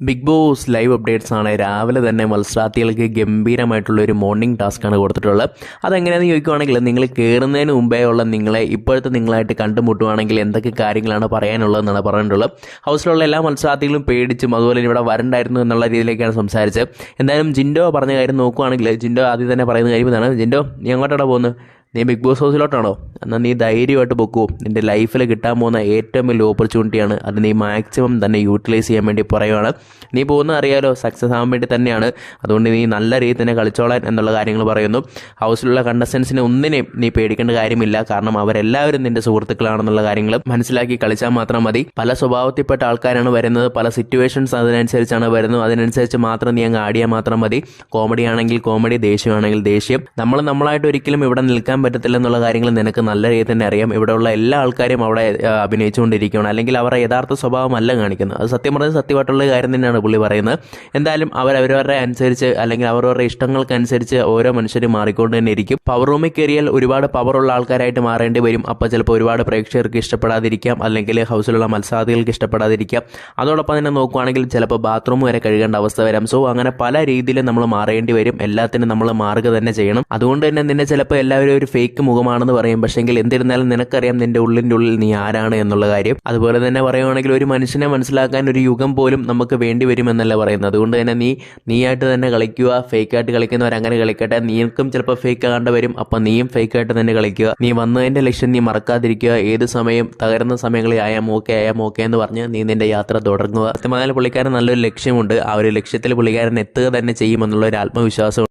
Big boss live updates ആണ്. രാവിലെ തന്നെ മത്സരാർത്ഥികൾക്ക് ഗംഭീരമായിട്ടുള്ള ഒരു മോർണിംഗ് ടാസ്ക്കാണ് കൊടുത്തിട്ടുള്ളത്. അതെങ്ങനെയാണെന്ന് ചോദിക്കുവാണെങ്കിൽ നിങ്ങൾ കയറുന്നതിന് മുമ്പേ ഉള്ള നിങ്ങളെ ഇപ്പോഴത്തെ നിങ്ങളായിട്ട് കണ്ടുമുട്ടുവാണെങ്കിൽ എന്തൊക്കെ കാര്യങ്ങളാണ് പറയാനുള്ളതെന്നാണ് പറഞ്ഞിട്ടുള്ളത്. ഹൗസിലുള്ള എല്ലാ മത്സരാർത്ഥികളും പേടിച്ചും അതുപോലെ ഇവിടെ വരണ്ടായിരുന്നു എന്നുള്ള രീതിയിലേക്കാണ് സംസാരിച്ചത്. എന്തായാലും ജിൻഡോ പറഞ്ഞ കാര്യം നോക്കുവാണെങ്കിൽ ജിൻഡോ ആദ്യം തന്നെ പറയുന്ന കാര്യം ഇതാണ്. ജിൻഡോ നീ എങ്ങോട്ടാണ് പോകുന്നത്? നീ ബിഗ് ബോസ് ഹൗസിലോട്ടാണോ എന്നാൽ നീ ധൈര്യമായിട്ട് പൊക്കുവോ നിന്റെ ലൈഫിൽ കിട്ടാൻ പോകുന്ന ഏറ്റവും വലിയ ഓപ്പർച്യൂണിറ്റിയാണ് അത് നീ മാക്സിമം തന്നെ യൂട്ടിലൈസ് ചെയ്യാൻ വേണ്ടി പറയുവാണ്. നീ പോകുന്ന അറിയാലോ സക്സസ് ആവാൻ വേണ്ടി തന്നെയാണ്. അതുകൊണ്ട് നീ നല്ല രീതിയിൽ തന്നെ കളിച്ചോളാൻ എന്നുള്ള കാര്യങ്ങൾ പറയുന്നു. ഹൗസിലുള്ള കണ്ടസ്റ്റൻസിനെ ഒന്നിനെയും നീ പേടിക്കേണ്ട കാര്യമില്ല. കാരണം അവരെല്ലാവരും നിന്റെ സുഹൃത്തുക്കളാണെന്നുള്ള കാര്യങ്ങൾ മനസ്സിലാക്കി കളിച്ചാൽ മാത്രം മതി. പല സ്വഭാവത്തിൽപ്പെട്ട ആൾക്കാരാണ് വരുന്നത്. പല സിറ്റുവേഷൻസ് അതിനനുസരിച്ചാണ് വരുന്നത്. അതിനനുസരിച്ച് മാത്രം നീ അങ്ങ് ആടിയാൽ മാത്രം മതി. കോമഡി ആണെങ്കിൽ കോമഡി ദേഷ്യമാണെങ്കിൽ ദേഷ്യം. നമ്മൾ നമ്മളായിട്ട് ഒരിക്കലും ഇവിടെ നിൽക്കാൻ പറ്റത്തില്ല എന്നുള്ള കാര്യങ്ങൾ നിനക്ക് നല്ല രീതിയിൽ തന്നെ അറിയാം. ഇവിടെയുള്ള എല്ലാ ആൾക്കാരും അവിടെ അഭിനയിച്ചുകൊണ്ടിരിക്കുകയാണ്. അല്ലെങ്കിൽ അവരുടെ യഥാർത്ഥ സ്വഭാവമല്ല കാണിക്കുന്നത്. അത് സത്യം പറഞ്ഞാൽ സത്യമായിട്ടുള്ള കാര്യം തന്നെയാണ് പുള്ളി പറയുന്നത്. എന്തായാലും അവരവരവരുടെ അനുസരിച്ച് അല്ലെങ്കിൽ അവരവരുടെ ഇഷ്ടങ്ങൾക്കനുസരിച്ച് ഓരോ മനുഷ്യരും മാറിക്കൊണ്ട് തന്നെ ഇരിക്കും. പവർ റൂമിൽ കയറിയാൽ ഒരുപാട് പവറുള്ള ആൾക്കാരായിട്ട് മാറേണ്ടി വരും. അപ്പോൾ ചിലപ്പോൾ ഒരുപാട് പ്രേക്ഷകർക്ക് ഇഷ്ടപ്പെടാതിരിക്കാം. അല്ലെങ്കിൽ ഹൗസിലുള്ള മത്സാദികൾക്ക് ഇഷ്ടപ്പെടാതിരിക്കാം. അതോടൊപ്പം തന്നെ നോക്കുവാണെങ്കിൽ ചിലപ്പോൾ ബാത്റൂം വരെ കഴുകേണ്ട അവസ്ഥ വരാം. സോ അങ്ങനെ പല രീതിയിലും നമ്മൾ മാറേണ്ടി വരും. എല്ലാത്തിനും നമ്മൾ മാറുക തന്നെ ചെയ്യണം. അതുകൊണ്ട് തന്നെ നിന്നെ ചിലപ്പോൾ എല്ലാവരും ഒരു ഫേക്ക് മുഖമാണെന്ന് പറയും. പക്ഷെങ്കിൽ എന്തിരുന്നാലും നിനക്കറിയാം നിന്റെ ഉള്ളിന്റെ ഉള്ളിൽ നീ ആരാണ് എന്നുള്ള കാര്യം. അതുപോലെ തന്നെ പറയുവാണെങ്കിൽ ഒരു മനുഷ്യനെ മനസ്സിലാക്കാൻ ഒരു യുഗം പോലും നമുക്ക് വേണ്ടി വരുമെന്നല്ല പറയുന്നത്. അതുകൊണ്ട് തന്നെ നീ നീയായിട്ട് തന്നെ കളിക്കുക ഫേക്കായിട്ട് കളിക്കുന്നവർ അങ്ങനെ കളിക്കട്ടെ. നീക്കും ചിലപ്പോൾ ഫേക്ക് ആകേണ്ട വരും. അപ്പം നീയും ഫേക്ക് ആയിട്ട് തന്നെ കളിക്കുക. നീ വന്നതിന്റെ ലക്ഷ്യം നീ മറക്കാതിരിക്കുക. ഏത് സമയം തകരുന്ന സമയങ്ങളിൽ ആയാം ഓക്കെ ആയാം ഓക്കെ എന്ന് പറഞ്ഞ് നീ നിന്റെ യാത്ര തുടങ്ങുക. സത്യമായാലും പുള്ളിക്കാരൻ നല്ലൊരു ലക്ഷ്യമുണ്ട്. ആ ഒരു ലക്ഷ്യത്തിൽ പുള്ളിക്കാരൻ എത്തുക തന്നെ ചെയ്യുമെന്നുള്ള ഒരു ആത്മവിശ്വാസം